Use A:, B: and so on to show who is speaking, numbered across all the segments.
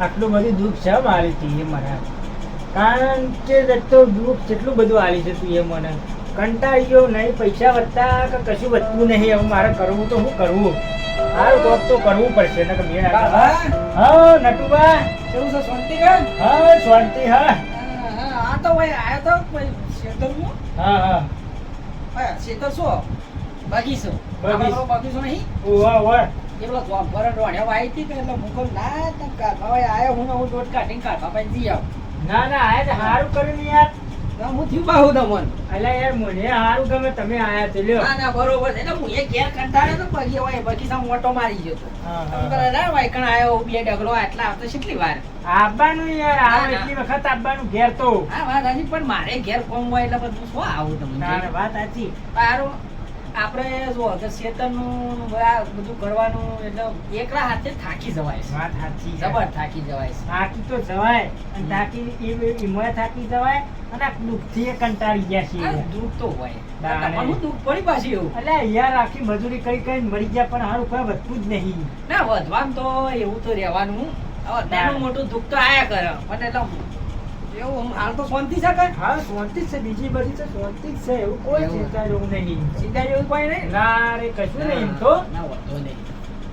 A: આટલું બધું દુઃખ છે મારી તું એ મને કારણ કે તો દુઃખ કેટલું બધું આલી છે તું એ મને કંટાળી ગયો નહીં પૈસા વધતા કે કશું વધતું નહીં હવે મારે કરવું તો શું કરવું હાલ તો તો કરવું પડશે ને કે મેં આવે. હા નટુબા
B: કેવું છે શાંતિ કે
A: હા શાંતિ હા
B: આ તો ભાઈ આયો તો શેતરનું.
A: હા હા
B: હા, શેતર શું? બગીચો.
A: બગીચો.
B: બગીચો નહીં?
A: ઉવા
B: એ પેલો ધોંભર દોડ્યા વાઈ હતી કે એટલે હું કહું, ના, તો કાઢવા ભાઈ હું હું દોઢ કાઢીને કાઢવા ભાઈ જઈ આવું.
A: ના ના આયા તો હારું કર્યું ને યાર.
B: હું થયું બાહુ દમણ.
A: અલ્યા યાર મને હારું ગમે તમે આયા તો લ્યો.
B: ના, ના, બરોબર એટલે હું એ ઘેર કંટાળ્યો તો બગી હોય, બગીચામાં ઓટો મારી ગયો તો. ના, વાયકણ બે ડગલો આટલા આવતા કેટલી વાર?
A: આવવાનું યાર આવો એટલી વખત આવવાનું ઘેર તો.
B: હા, વાત સાચી, પણ મારે ઘેર કોમ હોય એટલે બધું શું આવું તમને?
A: વાત સાચી.
B: સારું. આપણે જો કે શેતરનું આ બધું કરવાનું એટલે એકલા હાથે થાકી જવાય છે.
A: વાત સાચી
B: જબર થાકી જવાય છે.
A: થાકી તો જવાય અને થાકી એ એમાંય થાકી જવાય અને આ દુઃખથી એ કંટાળી ગયા છે
B: દુઃખ તો હોય. દુઃખ પડી પાછી. એવું
A: અલ્યા યાર આખી મજૂરી કરી કરીને મરી ગયા પણ હારું કોઈ વધતું જ નહીં.
B: ના વધવાનું તો એવું તો રહેવાનું. હવે નાનું મોટું દુઃખ તો આયા કરે. પણ એટલે એવું હાલ તો શાંતિ છે કઈ?
A: હા શાંતિ જ છે બીજી બધી તો શાંતિ જ છે એવું કોઈ. ચિંતા જેવું નહીં.
B: ચિંતા જેવું કોઈ નહીં?
A: ના રે કશું નહીં એમ તો.
B: ના વાંધો નહીં.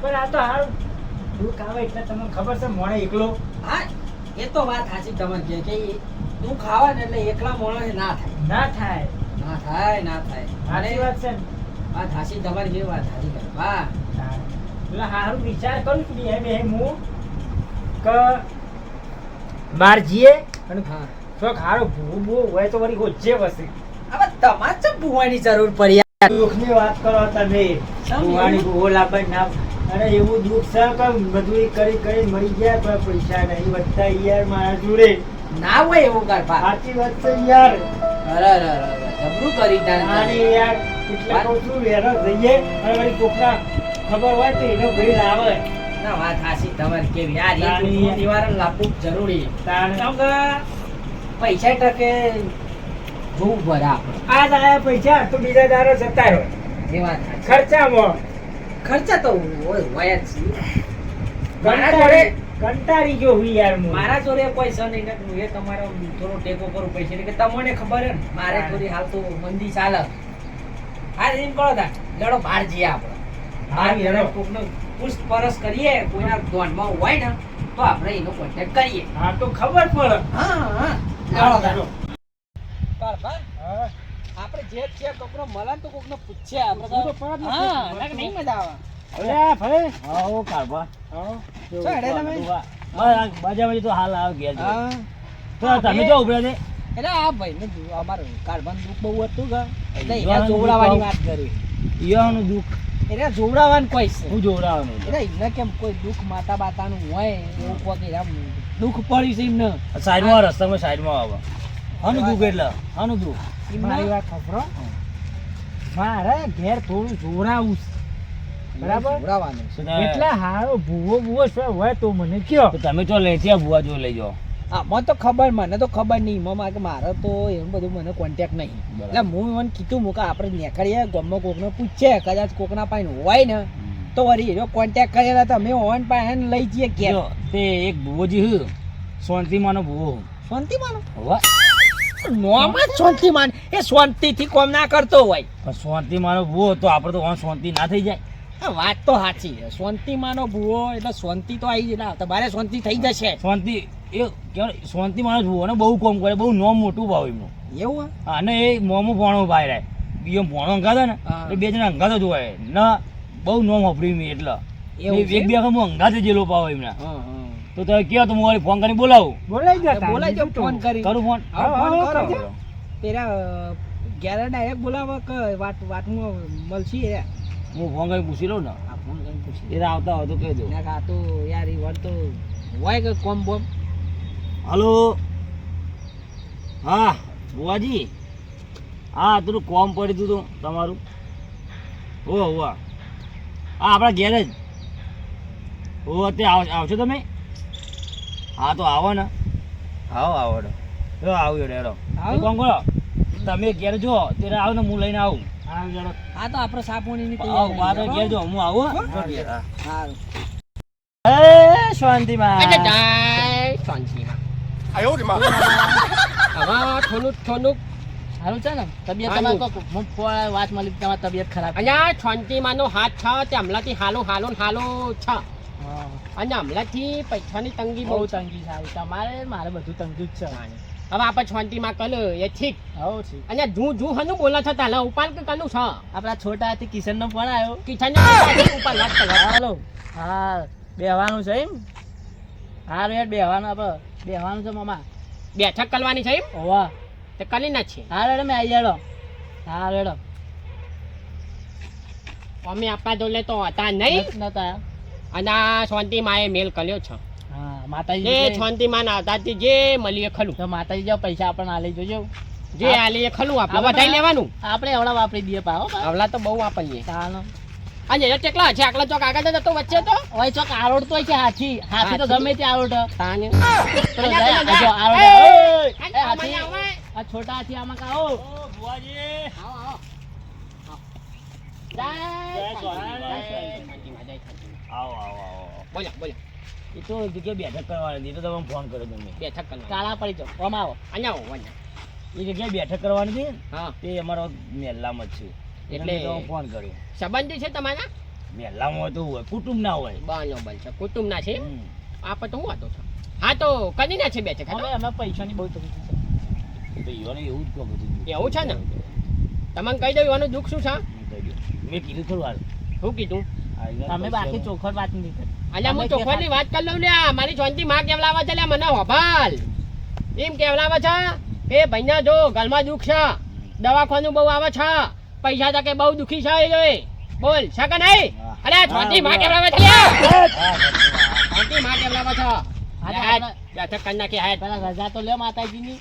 A: પણ આ તો હારું દુઃખ આવે એટલે તમને ખબર છે મોણે એકલો.
B: હા એ તો વાત સાચી તમારે કે કે દુઃખ આવે ને એટલે એકલા માણસ ના થાય.
A: ના થાય.
B: ના થાય ના થાય.
A: સાચી વાત છે
B: વાત હાસી તમારી જેવી વાત હાસી કરે. વાહ
A: એટલે હારું વિચાર કરું છું બે બે હું કે બાર જઈએ અને
B: હા
A: થોડોક ભૂ ભૂ હોય તો વળી હોજે વસે.
B: હવે તમારે ચમ ભૂવાની જરૂર પડી?
A: દુઃખની વાત કરો તમે. ભૂવાની ના અને એવું દુઃખ છે કે મજૂરી કરી કરી મરી ગયા પણ પૈસા નહીં વધતા યાર મારા જોડે.
B: ના હોય એવું ગરબા
A: સાચી વાત છે યાર.
B: અરે અરે અરે અરે, જબરું કરી તારે
A: અને યાર એટલે કહું છું વેરો જઈએ. અને વળી કોકના ખબર હોય તો એનો ભાઈ લાવે.
B: ના વાત હાસી તમારી કેવી. નિવારણ લાવવું જરૂરી. પૈસા ટકે જોવું પડે આપણે.
A: આજ આયા પૈસા તો બીજા દારો જતા રહ્યો
B: એ વાત
A: ખર્ચામાં.
B: ખર્ચા તો હોય હોય જ છે.
A: કંટાળી ગયો હું યાર.
B: મારા જોડે પૈસા નહીં ને એ તમારો થોડો ટેકો કરું પૈસા કે તમને ખબર હે ને મારે થોડી હાલ તો મંદી ચાલે. હા એમ કરો તા. લડો બહાર જઈએ આપણે. બહાર. કોકનો પૂછપરછ કરીએ કોઈના ધોનમાં હોય ને તો આપણે એનો કોન્ટેક્ટ કરીએ.
A: હા તો ખબર પડે.
B: હા હા.
A: હા.
B: તા.
A: હા.
B: આપણે જે છે કોકનો મળે તો કોકનો પૂછે આપણે
A: તો પરત નથી
B: હા. નહીં મજા આવે.
A: અલ્યા ભાઈ.
C: આવો કાઢવા
A: હા.
B: ચડે તમે?
C: બસ બાજા બાજુ તો હાલ આવ ગયા છે
B: હા.
C: તો તમે જો ઉભરા ને
B: એટલે આ ભાઈ ને અમારે કાર્બન દુઃખ બહુ હતું કે એટલે જોવડાવવાની વાત કરી.
C: ઈયાનું દુઃખ.
B: એટલે જોવડાવવાનું કોઈ છે.
C: હું જોવડાવવાનું
B: એટલે એમને કેમ કોઈ દુઃખ માતા બાતાનું હોય એવું કોઈ આમ દુઃખ પડ્યું છે એમને.
C: સાઈડમાં રસ્તામાં સાઈડમાં આવે. આનું દુઃખ એટલે આનું દુઃખ.
A: મારી વાત ખબરો મારે ઘેર થોડું જોડાવું છે. બરાબર?
B: જોવડાવવાનું
C: શું
A: એટલા હારો ભૂવો ભૂવો છે હોય તો મને કયો.
C: તમે તો લેતી ત્યાં ભુવા જો લઈ જાઓ.
B: આમાં તો ખબર મને તો ખબર નહીં. એમાં મારે મારે તો એવું બધું મને કોન્ટેક્ટ નહીં. એટલે હું મને કીધું મુકા આપણે નીકળીએ ગામમાં કોકને પૂછીએ કદાચ કોકના પાસે હોય ને તો વળી એનો કોન્ટેક્ટ કરેલા તમે ઓન પાસે લઈ જઈએ
C: કે તે એક ભુવોજી હે શાંતિમાનો ભુવો.
B: શાંતિ માનો
C: હોવા.
B: નોમ જ શાંતિ એ શાંતિથી કોમ ના કરતો હોય.
C: પણ શાંતિમાનો ભુવો તો આપણે તો ઓન શાંતિ ના થઈ જાય.
B: વાત તો સાચી છે. શાંતિ માનો ભૂવો એટલે શાંતિ તો આવી જાય તમારે શાંતિ થઈ જશે.
C: શાંતિ એ કહેવાય માણસ ભુવો ને બહુ કોમ કરે બહુ નોમ મોટું ભાવ એમનું.
B: એવું
C: અને એ મોમું ભણો ભાઈ રહે બીજો ભણો અંગાતા ને એ બે જણા અંગાતો જોવાય ના બહુ નોમ વાપરી મેં એટલે. એક બે વખત હું અંગાતે જેલો પાવ એમના. તો તમે કહો તો હું ફોન કરીને બોલાવું.
A: બોલાવી જતા
B: બોલાવી જાઓ ફોન કરી.
C: કરું ફોન
B: કરો.
A: કરો.
B: પેલા ઘેરે ડાયરેક્ટ બોલાવો કે વાત વાતમાં મળશી એ?
C: હું ફોન કરીને પૂછી લઉં ને.
B: ફોન કરીને પૂછી
C: એ આવતા હોય તો કહી દઉં.
B: ના આ તો યાર એ વાત તો હોય કે કોમ બોમ?
C: હલો. હા બુવાજી હા થોડું કોમ પડ્યું હતું તમારું. ઓ હોવા હા આપણા ઘેર જ. ઓ અત્યારે આવશો તમે? હા તો આવો ને. આવો આવો જો આવું હેડો હેડો.
B: આવો?
C: એક કામ કરો તમે ઘેર જો ત્યારે આવો ને હું લઈને આવું.
A: હા
B: તો આપણે સાપોણીની
C: આવો મારે તો ઘેર જો હું આવું હા.
B: શાંતિમાં.
C: જો હા. એ
A: શાંતિમાં
D: અચ્છા જય શાંતિમાં હવે થોડુંક થોડુંક.
E: સારું છે ને તબિયત. તમારે કોક હું ફોન વાત મળી તમારી તબિયત ખરાબ અહીંયા
D: અહીંયા શાંતિમાંનો હાથ છ તે હમણાંથી હાલો હાલો ને હાલું છે.
E: હા.
D: અને હમણાંથી પૈસાની તંગી બહુ
E: તંગી સારી તમારે મારે બધું તંગી જ છે
D: હવે આપણે છોન્ટીમાં કલો એ ઠીક.
E: હવ છે
D: અને જું જું હનું બોલે છે તાલે ઉપાડ કે કલું છે?
E: આપણા છોટા હાથી કિશનનો ફોન આવ્યો
D: કિચન ઉપર વાત કરવા
E: હાલો. હા બેહવાનું છે એમ? હા રેડ બેહવાનું આપણે. બેહવાનું છે મામા.
D: બેઠક કરવાની છે એમ?
E: ઓવા
D: તે કરી ના છે.
E: હા રેડો મેં આવી જાડો હા રેડો
D: અમે આપવા જોડે તો હતા નહીં.
E: નતા
D: અને આ શાંતિમાં એ મેલ કર્યો છે.
E: હા માતાજી એ
D: શાંતિમાં ના હતા જે મળીએ ખલું
E: તો માતાજી જો પૈસા આપણને આલી જોજો.
D: જે
E: હા.
D: એ ખલું આપણે વધારે લેવાનું.
E: આપણે હવડા વાપરી દઈએ પાહો
D: હવડા તો બહુ વાપરીએ.
E: ચાલો.
D: અને એ ટેકલા છે આકલા ચોક આગળ જતો વચ્ચે તો.
E: ઓય ચોક આરોડતો છે હાથી. હાથી તો ગમે તે આરોડ.
D: તાને.
E: જો આરોડ.
D: એ,
E: હાથી આ છોટા હાથી આમાં કા
C: ઓ, બુવાજી
D: આવો, આવો.
E: જય
C: જય
E: સ્વામિનારાયણ.
D: શાંતિમાં, જય શાંતિમાં.
C: આવો આવો આવો.
D: બોલો બોલો.
C: એ તો જગ્યાએ બેઠક કરવાની હતી તો તમે ફોન કર્યો તમે.
D: બેઠક
E: કાળા પડી આવો.
D: અહીંયા આવો, અહીંયા.
C: એ જગ્યાએ બેઠક કરવાની હતી
D: હા.
C: તે અમારો મહેલામાં જ છે.
D: એટલે-
C: ફોન કર્યો.
D: સંબંધી છે તમારા?
C: મહેલામાં હોય તો હોય કુટુંબ ના હોય.
D: બરોબર છે કુટુંબ ના છે. આપણે તો હું છું હા તો કની ના છે બે
E: અમે અમે પૈસાની બહુ તકલીફ છે.
C: તો ઈવોને એવું જ કહું બધું
D: એવું છે ને? તમને કહી દઉં એનું દુઃખ શું છે.
C: મેં કીધું થોડું હાલ.
D: શું કીધું?
C: તમે
E: અમે બાકી ચોખર વાત નહીં કરી.
D: અલ્યા હું ચોખરની વાત કરી લઉં લ્યા. મારી જોનતી માં કેવલાવે છે લ્યા મને હોભાલ. એમ કેવલાવે છે? એ ભાઈના જો ઘરમાં દુઃખ છે. દવાખાનું બહુ આવે છે. પૈસા તકે બહુ દુખી છે જોઈ. બોલ શકે નહીં?
C: હા.
D: અરે
C: છોટી
D: માં
C: બોલો.
D: કેવલાવે છે. શાંતિ માં કેવલાવે છે
E: હા, તો
D: હેડ,
E: આપણે-
D: બેઠક કરી નાખી હેડ
E: પેલા રજા તો લ્યો માતાજીની.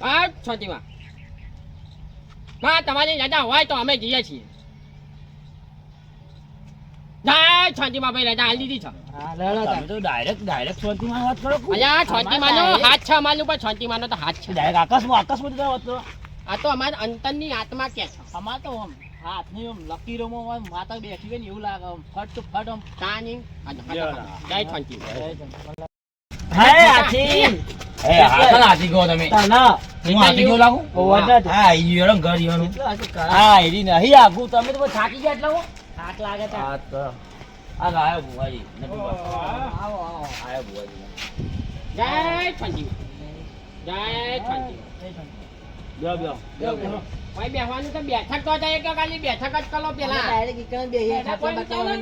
D: હા શાંતિ માં તમારી રજા હોય તો અમે જઈએ છીએ. શાંતિમાં ભાઈ રજા હાલ દીધી છે.
C: તમે તો ડાયરેક્ટ ડાયરેક્ટ શાંતિમાં વાત કરો.
D: અલ્યા શાંતિમાનો હાથ છે અમારું પર શાંતિમાનો તો હાથ છે.
C: ડાયરેક્ટ આકાશમાં આકાશમાં વાત કરો.
D: આ તો અમારા અંતરની આત્મા કે છે.
E: અમાર તો આમ હાથની આમ લકીરોમાં આમ માતા બેઠી હોય ને એવું લાગે આમ ફટ તો ફટ આમ.
D: તાની જય શાંતિ
C: હે આથી હે હાથા આથી કહો તમે?
E: તના.
C: હું આથી કહું લાગુ. હા ઈ હેડો ઘર
E: કરા.
C: હા એરી નહીં આગુ તમે તો થાકી ગયા એટલે હું?
E: થાક લાગે છે
C: હા તો. આ આયો બસ.
D: આવો આવો.
C: આયો ભુવાજી.
D: જય શાંતિ જય શાંતિ
C: જય બેહો.
E: બેહો, બેહો.
D: ભાઈ બેહવાનું તો બેઠક તો જાય કે ખાલી બેઠક જ કરો પેલા.
E: ડાયરેક્ટ ઈકણ બેહીએ, ખાટલા બાટલા
D: ચાલે?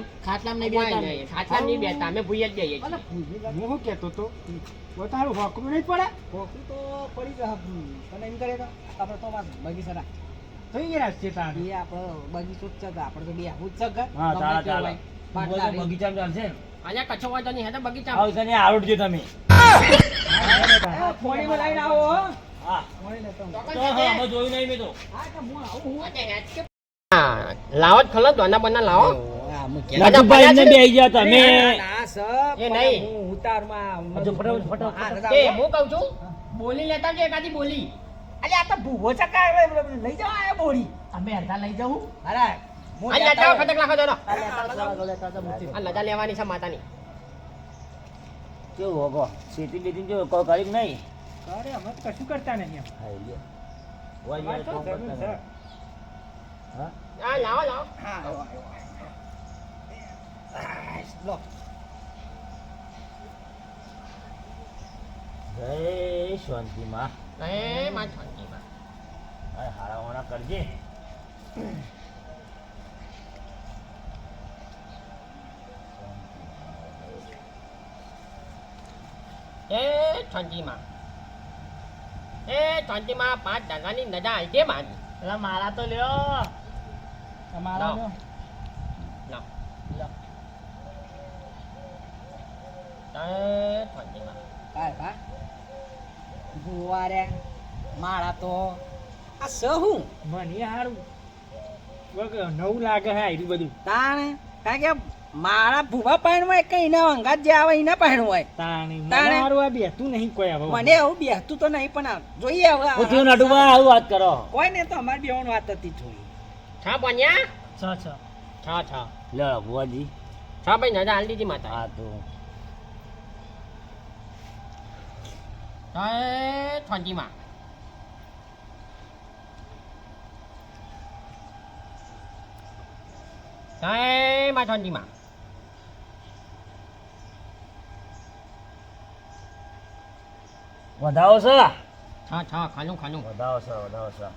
E: નહીં
D: કોઈ
E: બેહતા
D: નહીં, ખાટલામાં અમે ભૂઈ જ જઈએ
A: હું શું કહેતો તો તો તારું હોકરું નહીં પડે?
B: ખોખું તો પડી જશે પણ એમ કરે તો આપણે તો માર બગીચા ના
A: થઈ ગયા છે તાણ
B: એ આપણો બગીચો જ છે તો આપણે તો બે જ છે
C: હા
B: ગમે
C: ચાલો
B: તે
C: ચાલો.
B: હોય. પાટલા
C: ભુવાજી બગીચામાં ચાલશે
D: અહીંયા કચ્છો વાંધો નહીં હે તો બગીચા
C: આવો કને આરોડજો તમે.
B: લઈને ફોડી
C: મેં
B: હું આવું
D: લાવો જ ખલો બોના લાવો બોલી લેતા કે બોલી
B: અલ્યા, આ લઈ
E: જવું
D: આ
E: આ
D: લજા લેવાની છે માતાની
C: કેવું હોગો ખેતી બેતી જો નહીં?
A: અરે અમે કશું કરતા નહીં એમ.
C: હા ઈ લ્યો. યાર, કામ કરતા નહીં. હા
D: હા લાવો લાવો
B: હા, આવો, આવો.
C: જય શાંતિ માં
D: એ માં
C: હારા વાણા કરજે
D: એ શાંતિમાં એ શાંતિમાં પાંચ ડાંગાની નજા આવી છે મારી.
E: એટલે મારા તો લ્યો.
D: મારા.
E: લ્યો.
B: ભૂવા રે. મારા તો આ સ હું
A: મને હારું. નવું લાગે હે આયરું બધું.
B: તાણે. કારણ કે મારા ભૂવા પાણ હોય કે એના અંગાત જે આવે એના પાણી હોય.
A: તાણી. મારું આ બેહતું નહીં કોઈ આવે
B: મને આવું બેહતું તો નહીં પણ જોઈએ હવે
C: હું થયું આવું વાત કરો.
B: કોઈ ને તો અમારી બેવાની વાત હતી જોઈ.
D: છા બન્યા
E: છ છ.
D: છ છ.
C: લે ભુવાજી.
D: હા ભાઈ નજા હાલ દીધી માતા
C: હા તો.
D: છોંચીમાં જય માં છોંચીમાં
C: વધાવો છે?
D: હા છ ખાનું ખાનું
C: વધાવો છે વધાવો છે.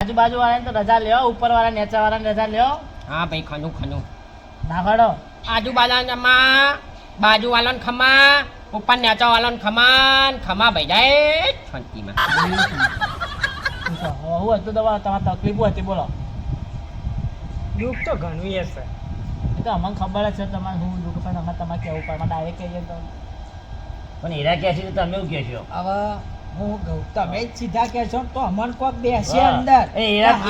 E: આજુબાજુ વાળાને તો રજા લ્યો ઉપર વાળા નેચા વાળાને રજા લ્યો.
D: હા ભાઈ ખાનું ખાનું
E: નાખડો
D: આજુબાજુમાં બાજુ વાળાને ખમા ઉપર નેચા વાળાને ખમાન ખમા ભાઈ જાય છોંચીમાં
E: હું હતું તમારે તમારે તકલીફો હતી બોલો.
A: દુઃખ તો ઘણું હશે
E: એ તો અમને ખબર જ છે તમારે હું દુઃખ પણ અમે તમારે કેવું પડે. ડાયરેક્ટ કહીએ તો
C: પણ એરા કહે છે તમે એવું કહેશો
B: હવે હું કહું તમે જ સીધા કહેશો તો અમન કોક બેસે
C: હા.
B: અંદર.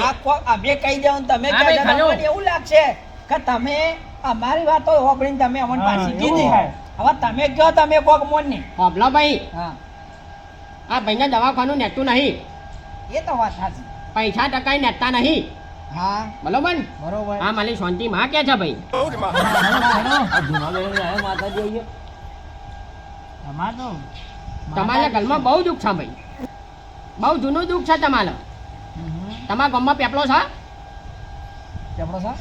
B: આ કોક અમે કહી દઉં તમે કહી એવું લાગશે કે તમે અમારી વાતો હોબળીને તમે અમને પાછી કીધી હવે તમે કહો તમે કોક મોન. ની
D: હોભલો ભાઈ.
B: હા.
D: આ ભાઈને દવાખાનું નેતું નહીં.
B: એ તો વાત સાચી.
D: પૈસા ટકાઈ નેતા નહીં.
B: હા.
D: બરોબર?
B: બરોબર.
D: આ મારી શાંતિ માં કે છે ભાઈ?
C: માતાજી
E: તો
D: તમારા ઘરમાં બહુ દુઃખ છે ભાઈ. બહુ જૂનું દુઃખ છે તમારે. તમારા ગામમાં પેપલો છે?
B: પેપલો છે?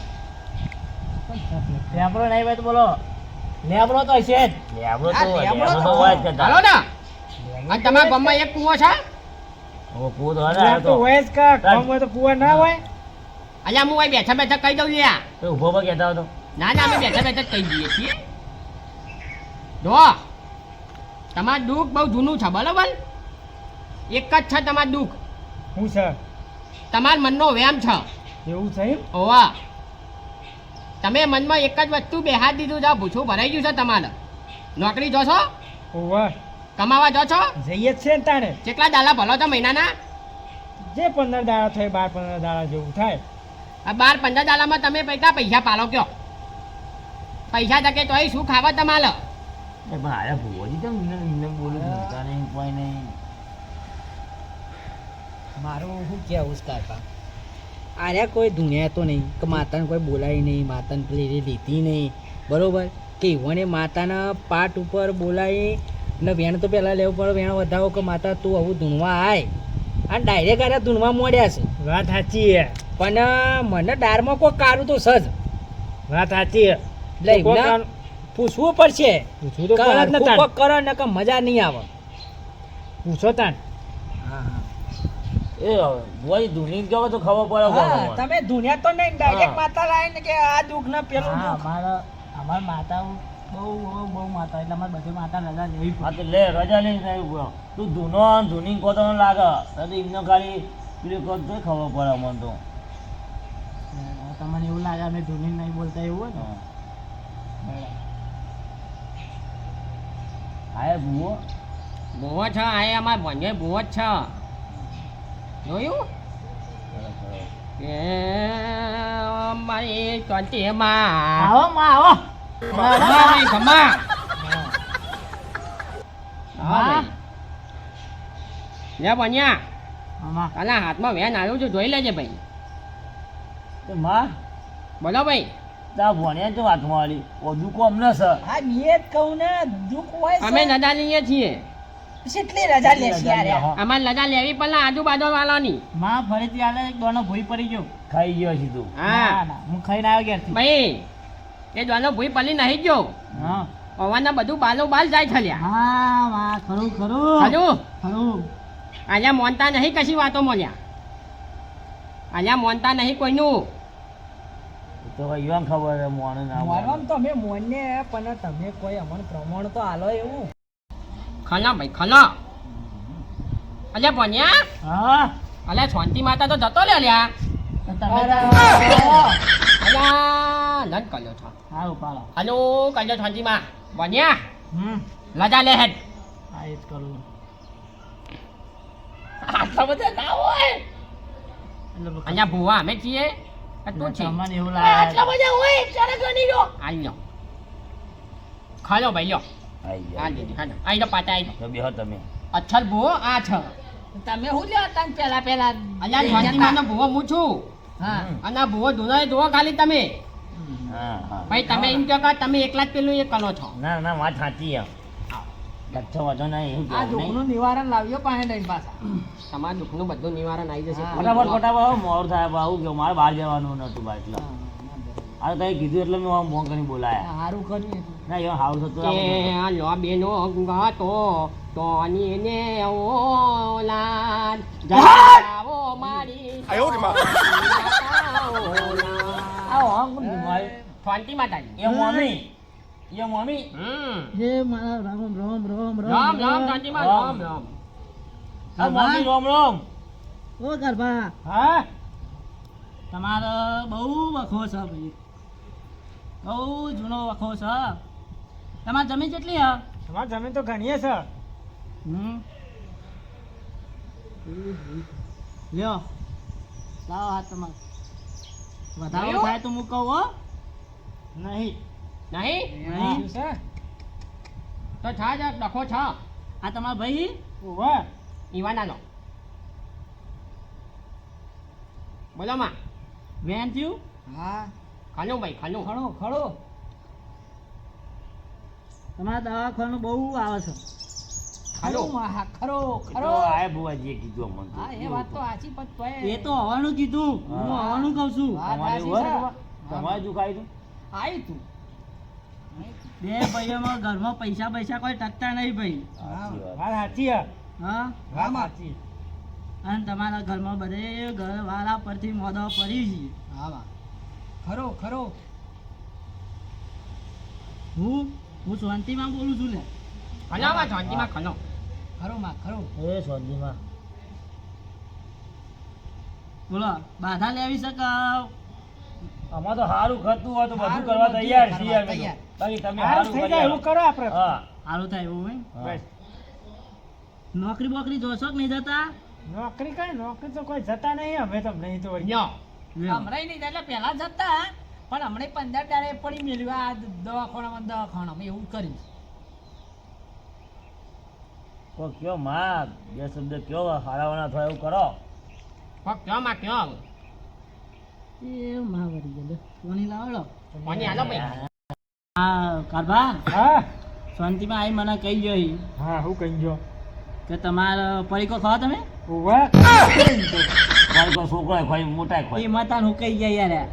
E: પેપલો નહીં ભાઈ તો બોલો. લેબડો તો હશે જ.
C: લેબડો તો
B: લેબડો
C: હોય જ કે
D: હાલો ને. અને તમારા ગામમાં એક કૂવો છે?
C: ઓ કૂવો તો હરે
A: તો.
C: તો
A: હોય જ કા ગામ હોય તો કુવા ના હોય.
D: અલ્યા હું અહીં બેઠા બેઠા કહી દઉં લ્યા.
C: તો ઊભો પર કહેતા હતો
D: ના ના અમે બેઠા બેઠા જ કહી દઈએ છીએ. જો. તમારું દુઃખ બહુ જૂનું છે બરાબર? એક જ છે તમારું દુઃખ.
A: હું છે?
D: તમારા મનનો વ્યામ છે.
A: એવું છે?
D: ઓવા તમે મનમાં એક જ વસ્તુ બેહાર દીધું છે ભૂસું ભરાઈ ગયું છે તમારે. નોકરી જો છો
A: ઓવા
D: કમાવા જો છો
A: જઈએ છે ને તાણે.
D: કેટલા દાડા ભલો છો મહિનાના?
A: જે પંદર દાડા થાય બાર પંદર દાડા જેવું થાય.
D: આ બાર પંદર દાડામાં તમે પૈસા પૈસા પાલો કયો? પૈસા તકે તોય શું ખાવા તમારે?
C: એ પણ આયા ભૂવોજી એમને એમને બોલું ભૂલતા નહીં કોઈ નહીં
B: મારું શું કહેવું કાકા આર્યા કોઈ ધૂણ્યા તો નહીં કે માતાને કોઈ બોલાય નહીં માતાને પેલી લીધી નહીં બરોબર કે ઈવોને માતાના પાટ ઉપર બોલાય ને વેણ તો પહેલાં લેવું પડે વેણ વધાવો કે માતા તું આવું ધૂણવા આય અને ડાયરેક્ટ આર્યા ધૂણવા મોડ્યા છે
A: વાત સાચી હે
B: પણ મને ડારમાં કોઈ કારું તો સજ
A: વાત સાચી હે
B: એટલે પૂછવું પડશે. કરો ને કે મજા નહીં આવે.
A: પૂછો તાણ.
C: એ ભાઈ ધૂની કહો તો ખબર પડે
B: તમે ધૂન્યા તો નહીં ડાયરેક્ટ માતા લાવીને ને કે આ દુઃખ ને પેલું
E: અમારા અમાર માતા બહુ બહુ માતા એટલે અમારે બધી માતા રજા લેવી પડે.
C: લે રજા લઈને થાય તું ધૂનો ધૂની કહો તો લાગે. તો એમને ખાલી પેલું કહો તો ખબર પડે અમને તો.
E: તમને એવું લાગે અમે ધૂની નહીં બોલતા એવું હોય ને.
C: આયા ભૂવો
D: ભૂવો છે આ એ અમારા ભંજે ભૂવો જ છે જોયું એ મારી શાંતિ એમાં
E: આવો માં આવો
D: ભાઈ ખમા
E: હા.
D: લે બન્યા
E: આમાં
D: કાલા હાથમાં વેન આવ્યું છે જોઈ લેજે ભાઈ
C: તો માં
D: બોલો ભાઈ
C: તા ભણ્યા તો વાત વાળી. ઓ કો અમને સર
B: હા નિયત કહું ને દુઃખ હોય
D: અમે નદા લઈએ છીએ.
B: કેટલી રજા લેશે યાર. યાર?
D: અમારે નદા લેવી પણ આજુબાજુ વાળાની.
E: માં ફરીથી આલે એક દોનો ભૂઈ પડી ગયો.
C: ખાઈ ગયો સીધું
D: હા.
E: હું ખાઈને આવ્યો ઘેરથી.
D: ભાઈ એ દોનો ભૂઈ પલી નહીં ગયો.
E: હા.
D: પવનના બધું બાલો બાલ જાય થલ્યા
E: હા માં ખરું ખરું.
D: હજુ
E: ખરું.
D: અહીંયા મોનતા નહીં કશી વાતો મોલ્યા અહીંયા મોનતા નહીં કોઈનું.
C: તો ભાઈ ખબર છે મોને ના
B: માનવામાં તો અમે મોને પણ તમે કોઈ અમને પ્રમાણ તો આલો એવું.
D: ખાના ભાઈ ખાના અલ્યા ભણ્યા
E: હા?
D: અલ્યા શાંતિ માતા તો જતો લે
E: અલ્યા.
D: અલ્યા નન કલ્યો છો.
E: હા ઉપાડો
D: હલો કલ્યો શાંતિ માં ભણ્યા
E: હમ.
D: લજા લે હેડ.
E: હા એ જ કરું.
D: આટલા બધા ના હોય. અહીંયા ભૂવા અમે છીએ. તું છે.
E: તમને એવું લાગે.
D: બધા હોય ચાલે ગણી લો. આ લ્યો. ખાલો ભાઈ લ્યો. આ
C: ગયા
D: દીધી હા આઈ લો પાટા આઈ લો
C: બેહો તમે.
D: અચ્છર ભૂવો આ છે.
B: તમે શું લ્યો તાન પેલા પેલા
D: માનો ભૂવો હું છું.
B: હા.
D: અને આ ભૂવો ધોનાય જોવો ખાલી તમે.
C: હા હા. હા
D: ભાઈ તમે એમ કહો કે તમે એકલા જ પેલું એ કરો છો.
C: ના ના વાત સાચી કચ્છો વધો નહીં એવું
B: આ દુઃખનું નિવારણ લાવ્યો પાસે નહીં પાછા.
D: તમારા દુઃખનું બધું નિવારણ આવી જશે.
C: ફટાફટ ફટાફટ મોર થાય આવું કે મારે બહાર જવાનું નતું ભાઈ એટલે. આ તો કીધું એટલે મેં મોં કરી બોલાયા.
B: સારું કર્યું
C: ના એ હાવ થતું
D: કે આ લોબીનો ગાતો તોની ને ઓલાદ જાવો મારી
C: આવો આમ કોણ
D: ફાંટી માતાજી.
C: એ મમ્મી એ મમ્મી.
D: હમ.
B: જય મારા રામ રામ રામ
D: રામ રામ શાંતિ માં રામ. રામ
C: આ મમ્મી રોમ રોમ.
B: ઓ ગરબા.
A: હા?
E: તમારો બહુ વખો છે ભાઈ. બહુ જૂનો વખો છે. તમારી જમીન કેટલી હા
A: તમારી જમીન તો ઘણીએ છે.
E: હમ. લ્યો. લાવો હાથ તમારો વધારો. થાય તો હું હો.
A: નહીં.
D: નહીં?
E: નહીં
D: તો છા જ ડખો છ.
E: આ તમારા ભાઈ?
A: ઓવા
D: ઈવાનાનો બોલો માં.
E: વેન થયું?
B: હા.
D: ખાનું ભાઈ ખાનું
B: ખડો ખડો
E: તમારા દવાખાનું બહુ આવે છે.
B: ખરો ખરો ખરો.
C: આયા બુવાજીએ કીધું અમને
B: હા એ વાત તો સાચી પણ તોય
E: એ તો હવાનું કીધું. હું. હવાનું કહું છું.
B: વાત
C: તમારે
B: સાચી
C: એવું તું? તમારે?
B: આયુ તું.
E: બે ભાઈઓમાં ઘરમાં પૈસા પૈસા કોઈ ટકતા નહીં ભાઈ.
C: વાત.
A: સાચી હે
E: હા?
A: વાત સાચી.
E: અને તમારા ઘરમાં બધે ઘરવાળા પરથી મોદો પડી છે.
B: હા ખરો ખરો.
E: હું હું શાંતિમાં બોલું છું
D: ને? શાંતિમાં ખનો
B: ખરો માં ખરો.
C: એ સોનજીમાં.
E: બોલો બાધા લેવી શકે
C: આમાં તો સારું ખતું હોય તો બધું કરવા તૈયાર છીએ અમે બાકી તમે સારું
A: થઈ જાય એવું કરો આપણે
C: હા.
E: સારું થાય એવું હોય? નોકરી બોકરી જોશો કે નહીં જતા?
A: નોકરી કઈ નોકરી તો કોઈ જતા નહીં અમે તો નહીં તો.
B: હમણાં નહીં એટલે પહેલા જતા પણ હમણાં પંદર તારે પડી મેલ્યું આ દવાખાનામાં દવાખાનામાં એવું કર્યું.
C: કોઈ કયો માં બે શબ્દ કયો હારાવાના થાય એવું કરો.
D: કયો માં કયો
E: એ માં વળી ગયો? લે. લાવડો
D: કોની હાલો ભાઈ.
E: હા કારભા
A: હા.
E: શાંતિમાં આવી મને કહી
A: હા હું કહી ગયો.
E: કે તમારો પરીકો ખાવા તમે?
A: ઓવા
C: કોઈ છોકરો ખોઈ મોટા
E: એ માતા હું કહી ગયા યાર.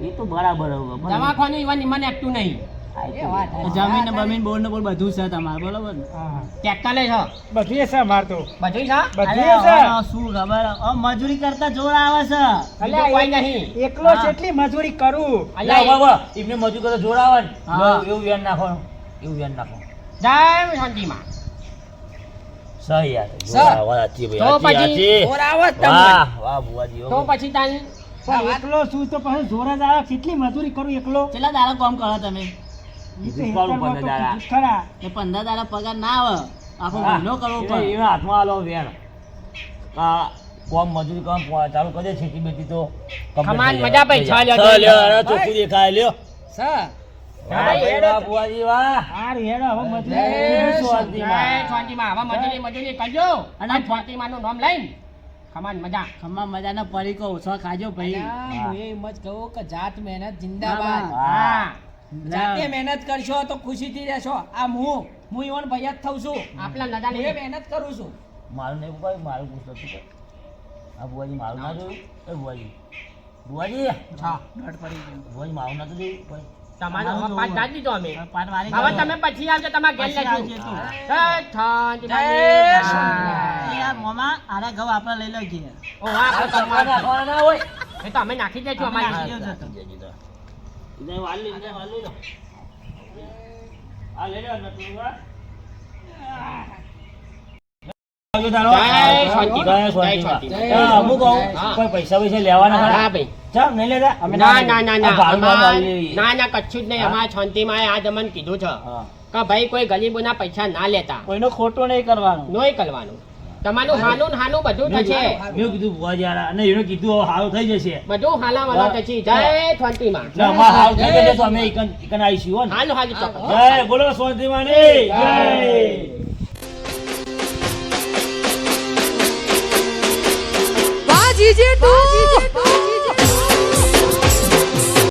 C: એ તો બરાબર હવે બરાબર.
D: દવાખાનું મને એકતું નહીં.
E: જમીન બમીન બોર ને બોર બધું છે તમારે બરોબર ને?
A: હા. હા
D: ટ્રેક્ટર લે છો?
A: બધું છે અમાર તો.
D: બધું છે?
A: બધું છે.
E: શું ખબર? મજૂરી કરતા જોર આવે છે.
D: એટલે કોઈ નહીં.
A: એકલો. કેટલી મજૂરી કરું.
C: અલ્યા વાહ, વાહ, એમને મજૂર કરે જોર આવે ને? લો, એવું વ્યાન નાખો એવું વ્યાન નાખો.
D: જય શાંતિમાં.
C: સહી યાર
D: તો પછી
B: જોર આવે તમને.
C: વાહ વાહ બુવાજી
D: તો પછી તાન
A: એકલો છું તો પછી જોર જ આવે કેટલી મજૂરી કરું એકલો?
E: કેટલા દાડા કામ કરો તમે.
C: પંદર દાડા.
A: કીધું જ ખરા.
E: એ પંદર દાડા પગાર ના આવે. આખો મહિનો કરવો પડે.
C: એના હાથમાં આલો વ્યાન આ કોમ મજૂરી કામ ચાલુ કરી દે ખેતી તો complete
D: ખમાન મજા છ લ્યો,
C: લ્યો, અરે ચોખ્ખું દેખાય લ્યો.
D: ખમાન મજા.
E: ના મજાના પરીકો ઓછો ખાજો ભાઈ.
B: હું. એમ જ કહું કે જાત મહેનત જિંદાબાદ.
E: હા.
B: જાતે મહેનત કરશો તો ખુશીથી રહેશો. આ હું હું ઈવન જ થઉં છું.
D: આપણા
B: હું એ મહેનત કરું છું.
C: મારું નહીં કોઈ મારું પૂછતો તું આ બુવાજી મારું ના જોયું? એ બુવાજી બુવાજી
D: હા.
E: દોઢ પડી ગયું.
C: બુવાજી મારું ના તો જોયું? કોઈ.
D: તમારો પાંચ દાદ દીધો અમે.
E: હવે.
D: તમે પછી આવજો તમારા ઘેર લેજો.
E: તું.
D: જય શાંતિમાં
B: જય
D: જય.
E: એ યાર મોમા આરા ઘઉં આપણે લઈ લો ઘેર
D: ઓ વાહ
C: આ તમારે.
D: તમારે
C: નાખવાના ના હોય.
D: એ તો અમે નાખી
E: દેજો
D: અમારી શાંતિ.
C: શાંતિ.
D: શાંતિ.
C: પૈસા પૈસા લેવાના નહીં?
D: ના ના ના ના. ના. ના કચ્છું જ નહીં? અમારા શાંતિમાં આ દમન કીધું છે કે ભાઈ કોઈ ગરીબોના પૈસા ના લેતા.
E: કોઈનો ખોટો નહીં કરવાનો.
D: નોય કરવાનું. તમારું હાનું ને હાનું બધું
C: મેં
D: થશે.
C: મેં કીધું ભુવાજી હારા. અને એણે કીધું હવે હારું થઈ જશે.
D: બધું હાલાવાલા થશે. જય શાંતિમાં
C: ના અમારે હારું થઈ જશે તો અમે ઈકન આવીશું હો
D: હાલ હાલ
C: જય બોલો શાંતિમાની જય.
F: વાહ જીજે તું.